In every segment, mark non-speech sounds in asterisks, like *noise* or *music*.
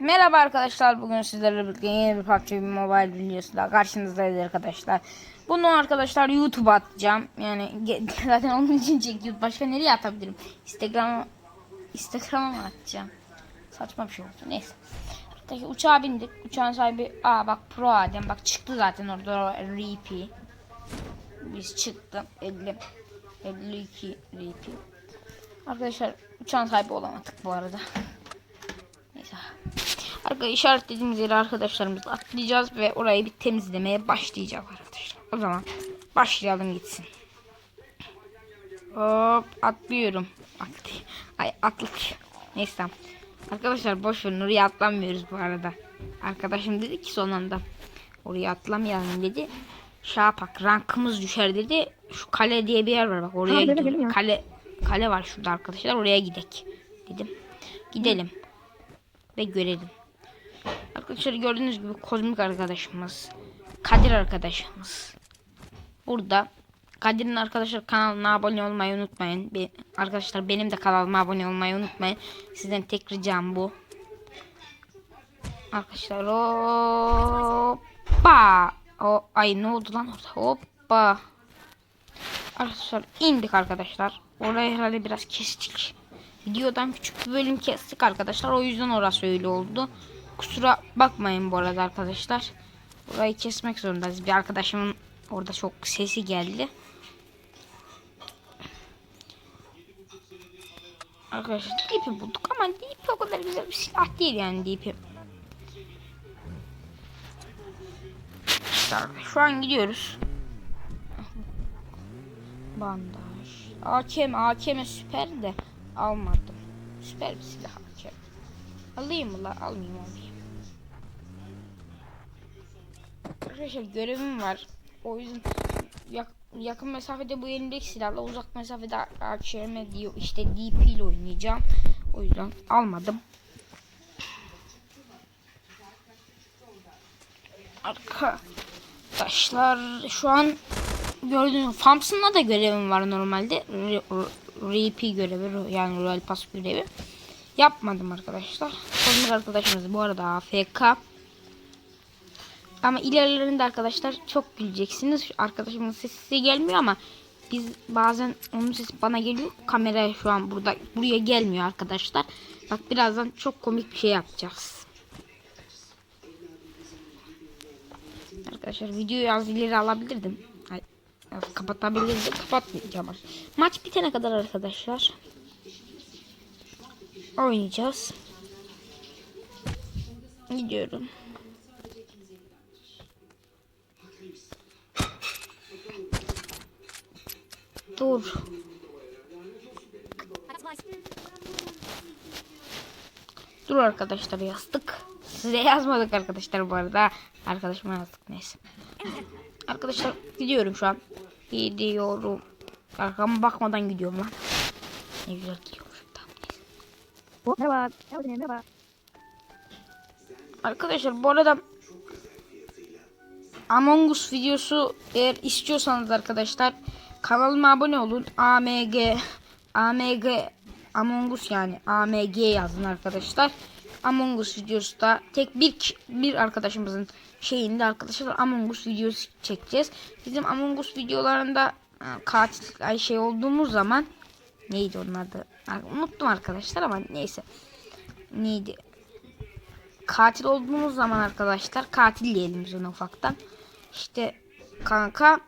Merhaba arkadaşlar bugün sizlerle birlikte yeni bir PUBG Mobile videosuyla karşınızdayız arkadaşlar. Bunu arkadaşlar YouTube'a atacağım. Yani *laughs* zaten onun için çekiyoruz. Başka nereye atabilirim? Instagram'a Instagram'a mı atacağım? Saçma bir şey oldu. Neyse. Arkadaşlar uçağa bindik. Uçağın sahibi aa bak Pro Adem bak çıktı zaten orada RP. Biz çıktı 50 52 RP. Arkadaşlar uçağın sahibi olamadık bu arada. Arkadaşlar işaretlediğimiz yere arkadaşlarımız atlayacağız ve orayı bir temizlemeye başlayacağız arkadaşlar. O zaman başlayalım gitsin. Hop atlıyorum. Atlı. Ay atlık. Neyse tamam. Arkadaşlar boş verin oraya atlamıyoruz bu arada. Arkadaşım dedi ki son anda oraya atlamayalım dedi. Şey yapak rankımız düşer dedi. Şu kale diye bir yer var bak oraya Ha, ya. Kale kale var şurada arkadaşlar oraya gidek dedim. Gidelim ve görelim. Arkadaşlar gördüğünüz gibi kozmik arkadaşımız, Kadir arkadaşımız. Burada Kadir'in arkadaşlar kanalına abone olmayı unutmayın. Be- arkadaşlar benim de kanalıma abone olmayı unutmayın. Sizden tek ricam bu. Arkadaşlar hoppa. O ay ne oldu lan orada? Hoppa. Arkadaşlar indik arkadaşlar. Orayı herhalde biraz kestik. Videodan küçük bir bölüm kestik arkadaşlar. O yüzden orası öyle oldu. Kusura bakmayın bu arada arkadaşlar. Burayı kesmek zorundayız. Bir arkadaşımın orada çok sesi geldi. Arkadaşlar DP bulduk ama DP o kadar güzel bir silah değil yani DP. Şu an gidiyoruz. Bandaj. AKM, AKM süper de almadım. Süper bir silah AKM. Alayım mı la? Almayayım alayım. Arkadaşlar görevim var. O yüzden yak- yakın mesafede bu elimdeki silahla uzak mesafede AKM diyor. işte DP ile oynayacağım. O yüzden almadım. Arkadaşlar şu an gördüğünüz Thompson'la da görevim var normalde. RP görevi yani Royal Pass görevi. Yapmadım arkadaşlar. Kozmik arkadaşımız bu arada AFK. Ama ilerlerinde arkadaşlar çok güleceksiniz. Arkadaşımın sesi gelmiyor ama biz bazen onun sesi bana geliyor. Kamera şu an burada buraya gelmiyor arkadaşlar. Bak birazdan çok komik bir şey yapacağız. Arkadaşlar videoyu az ileri alabilirdim. Ay, az kapatabilirdim. Kapatmayacağım. Maç bitene kadar arkadaşlar oynayacağız. Gidiyorum. Dur. Dur arkadaşlar yazdık. Size yazmadık arkadaşlar bu arada. Arkadaşıma yazdık neyse. Arkadaşlar gidiyorum şu an. Gidiyorum. Arkama bakmadan gidiyorum lan. Ne güzel gidiyormuşum. Tamam. Merhaba, merhaba. Arkadaşlar bu arada Among Us videosu eğer istiyorsanız arkadaşlar kanalıma abone olun. AMG AMG Among Us yani AMG yazın arkadaşlar. Among Us videosu da tek bir bir arkadaşımızın şeyinde arkadaşlar Among Us videosu çekeceğiz. Bizim Among Us videolarında e, katil ay şey olduğumuz zaman neydi onun adı? Unuttum arkadaşlar ama neyse. Neydi? katil olduğumuz zaman arkadaşlar katil diyelim biz ona ufaktan. İşte kanka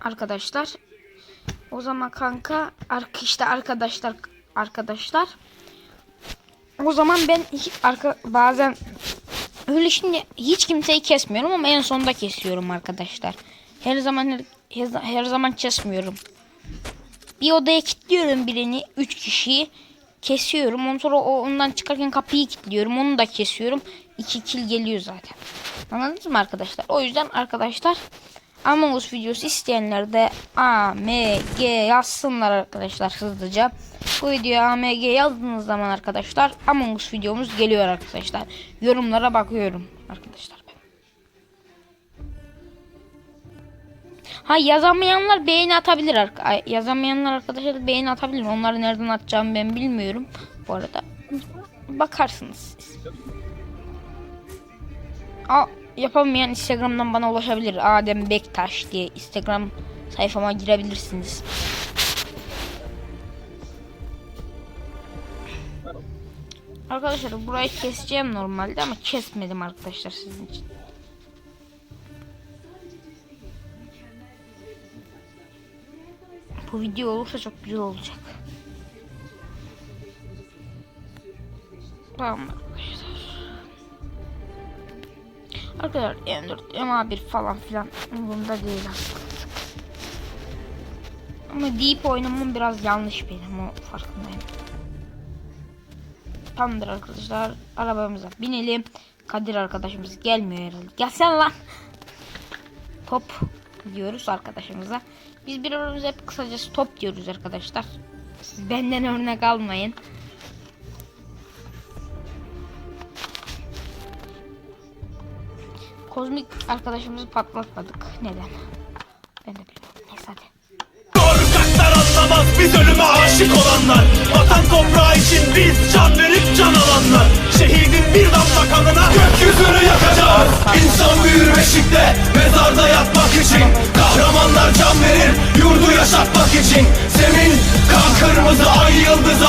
arkadaşlar o zaman kanka işte arkadaşlar arkadaşlar o zaman ben hiç arka bazen öyle şimdi hiç kimseyi kesmiyorum ama en sonunda kesiyorum arkadaşlar. Her zaman her, her zaman kesmiyorum. Bir odaya kilitliyorum birini 3 kişiyi kesiyorum. Ondan sonra ondan çıkarken kapıyı kilitliyorum. Onu da kesiyorum. 2 kill geliyor zaten. Anladınız mı arkadaşlar? O yüzden arkadaşlar Among Us videosu isteyenler de AMG yazsınlar arkadaşlar hızlıca. Bu videoya AMG yazdığınız zaman arkadaşlar Among Us videomuz geliyor arkadaşlar. Yorumlara bakıyorum arkadaşlar. Ha yazamayanlar beğeni atabilir. Yazamayanlar arkadaşlar beğeni atabilir. Onları nereden atacağımı ben bilmiyorum. Bu arada bakarsınız siz. A, yapamayan Instagram'dan bana ulaşabilir. Adem Bektaş diye Instagram sayfama girebilirsiniz. Arkadaşlar burayı keseceğim normalde ama kesmedim arkadaşlar sizin için. Bu video olursa çok güzel olacak. Tamam arkadaşlar. Arkadaşlar M4, MA1 falan filan umurumda değil aslında. Ama deep oynamam biraz yanlış benim o farkındayım. Tamamdır arkadaşlar arabamıza binelim. Kadir arkadaşımız gelmiyor herhalde. Gelsene lan. Top diyoruz arkadaşımıza. Biz bir aramızda hep kısacası top diyoruz arkadaşlar. Siz benden örnek almayın. Kozmik arkadaşımızı patlatmadık. Neden? Ben de bilmiyorum. Neyse hadi. Korkaklar anlamaz biz ölüme aşık olanlar Vatan toprağı için biz can verip can alanlar Şehidin bir damla kanına gökyüzünü yakacağız İnsan büyür beşikte mezarda yatmak için Kahramanlar can verir yurdu yaşatmak için Senin kan kırmızı ay yıldızı